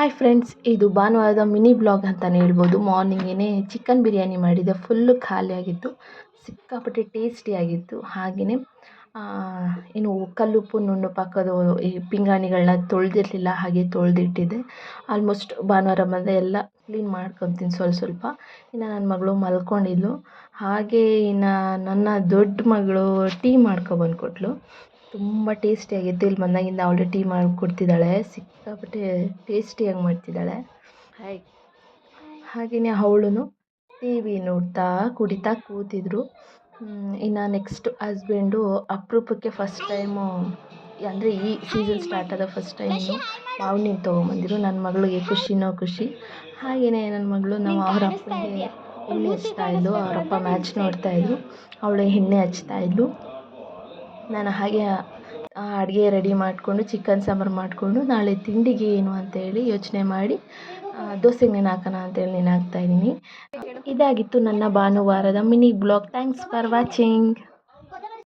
Hi friends ಇದು ಭಾನುವಾರದ mini blog ಅಂತಲೇ ಹೇಳ್ಬೋದು. ಮಾರ್ನಿಂಗೇ ಚಿಕನ್ ಬಿರಿಯಾನಿ ಮಾಡಿದೆ ಫುಲ್ಲು ಖಾಲಿಯಾಗಿತ್ತು ಸಿಕ್ಕಾಪಟ್ಟೆ ಟೇಸ್ಟಿಯಾಗಿತ್ತು ಹಾಗೆಯೇ ಏನು ಕಲ್ಲುಪ್ಪು, ನುಣ್ಣು ಪಾಕದ ಈ ಪಿಂಗಾಣಿಗಳನ್ನ ತೊಳೆದಿರಲಿಲ್ಲ, ಹಾಗೆ ತೊಳೆದಿಟ್ಟಿದ್ದೆ. ಆಲ್ಮೋಸ್ಟ್ ಭಾನುವಾರ ಬಂದರೆ ಎಲ್ಲ ಕ್ಲೀನ್ ಮಾಡ್ಕೊತೀನಿ ಸ್ವಲ್ಪ ಸ್ವಲ್ಪ. ಇನ್ನು ನನ್ನ ಮಗಳು ಮಲ್ಕೊಂಡಿದ್ಲು. ಹಾಗೆ ಇನ್ನು ನನ್ನ ದೊಡ್ಡ ಮಗಳು ಟೀ ಮಾಡ್ಕೊಬಂದು ಕೊಟ್ಟಳು ತುಂಬ ಟೇಸ್ಟಿಯಾಗಿತ್ತು ಇಲ್ಲಿ ಬಂದಾಗಿಂದ ಅವಳು ಟೀ ಮಾಡಿಕೊಡ್ತಿದ್ದಾಳೆ ಸಿಕ್ಕಾಪಟ್ಟೆ ಟೇಸ್ಟಿಯಾಗಿ ಮಾಡ್ತಿದ್ದಾಳೆ. ಹಾಯ್ ಹಾಗೆಯೇ ಅವಳು ಟಿ ವಿ ನೋಡ್ತಾ ಕುಡಿತಾ ಕೂತಿದ್ರು. ಇನ್ನು ನೆಕ್ಸ್ಟ್ ಹಸ್ಬೆಂಡು ಅಪರೂಪಕ್ಕೆ ಫಸ್ಟ್ ಟೈಮು ಅಂದರೆ ಈ ಸೀಸನ್ ಸ್ಟಾರ್ಟ್ ಆದ ಫಸ್ಟ್ ಟೈಮು ಮಾವಿನ ತೊಗೊಂಬಂದಿರು ನನ್ನ ಮಗಳಿಗೆ ಖುಷಿನೋ ಖುಷಿ. ಹಾಗೆಯೇ ನನ್ನ ಮಗಳು ನಾವು ಅವ್ರ ಅಪ್ಪನಿಗೆ ಎಣ್ಣೆ ಹಚ್ತಾ ಇದ್ಲು ಅವರಪ್ಪ ಮ್ಯಾಚ್ ನೋಡ್ತಾ ಇದ್ಲು. ಅವಳು ಎಣ್ಣೆ ಹಚ್ತಾ ಇದ್ಲು. ನಾನು ಹಾಗೆ ಅಡುಗೆ ರೆಡಿ ಮಾಡಿಕೊಂಡು, ಚಿಕನ್ ಸಾಂಬಾರು ಮಾಡಿಕೊಂಡು, ನಾಳೆ ತಿಂಡಿಗೆ ಏನು ಅಂತೇಳಿ ಯೋಚನೆ ಮಾಡಿ ದೋಸೆಗೆ ನೆನೆ ಹಾಕೋಣ ಅಂತೇಳಿ ನೆನೆ ಹಾಕ್ತಾಯಿದ್ದೀನಿ ಇದಾಗಿತ್ತು ನನ್ನ ಭಾನುವಾರದ mini blog. Thanks for watching